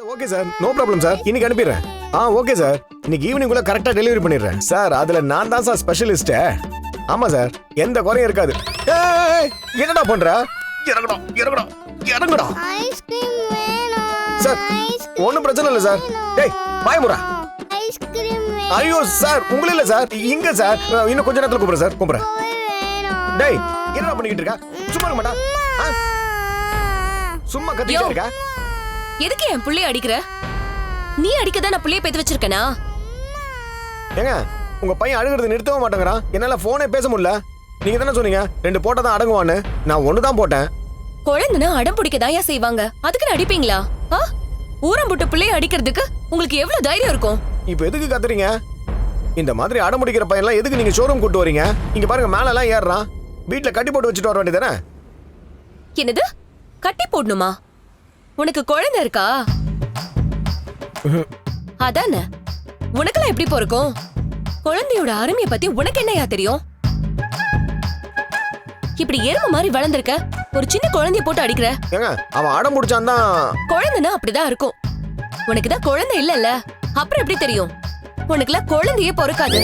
Okay sir no problem sir இன்னைக்கு அனுப்பிடுறேன். ஆ okay sir இன்னைக்கு ஈவினிங் குள்ள கரெக்டா டெலிவரி பண்ணிடுறேன். சார் அதுல நான் தான் சார் ஸ்பெஷலிஸ்ட் ஆமா சார் எந்த குறையும் இருக்காது. ஏய், என்னடா பண்ற? இறங்கடா இறங்கடா இறங்கடா. சார் ஒன்றும் பிரச்சனை இல்லை சார் டேய் பயமுறா. ஐயோ சார் உங்களே இல்ல சார் இங்க சார் இன்னும் கொஞ்ச நேரத்துல கூப்பிடுறேன் சார் கூப்பிடுறேன். டேய் என்னடா பண்ணிக்கிட்டு இருக்கா? சும்மா இருக்க மாட்டா? சும்மா கத்திக்கிட்டே. இருக்கா? எதுக்கு என் புள்ளைய அடிக்கிற? நீ அடிக்கதான் நான் புள்ளைய பேத்து வச்சிருக்கனா? ஏங்க உங்க பையன் அழுகிறது நிறுத்தவே மாட்டேங்கிறான். என்னால போனே பேச முடியல. நீங்க தானே சொன்னீங்க ரெண்டு போட்டா தான் அடங்குவான்னு. நான் ஒண்ணு தான் போட்டேன். குழந்தைனா அடம் பிடிக்கதாயா செய்வாங்க. அதுக்கு அடிப்பீங்களா? ஆ? ஊரம் போட்டு பிள்ளைய அடிக்கிறதுக்கு உங்களுக்கு எவ்வளவு தைரியம் இருக்கும்? இப்போ எதுக்கு கத்துறீங்க? இந்த மாதிரி அடம் பிடிக்கிற பையன்லாம் எதுக்கு நீங்க ஷோரூம் கூட்டு வரீங்க? இங்க பாருங்க மேல எல்லாம் ஏறுறான். வீட்ல கட்டி போட்டு வச்சுட்டு வர வேண்டியதானே என்னது? கட்டி போடணுமா? உனக்கு குழந்தை இருக்கா? அதானே? உனக்கெல்லாம் எப்படி பொறுக்கும்? குழந்தையோட அருமைய பத்தி உனக்கு என்னையா தெரியும்? இப்படி எருமை மாதிரி வளர்ந்திருக்க ஒரு சின்ன குழந்தைய போட்டு அடிக்கிற. ஏங்க அவன் அடம் பிடிச்சான் தான் குழந்தைனா அப்படிதான் இருக்கும். உனக்கு தான் குழந்தை இல்லல்ல? அப்புறம் எப்படி தெரியும்? உனக்குலாம் குழந்தையே பொறுக்காது.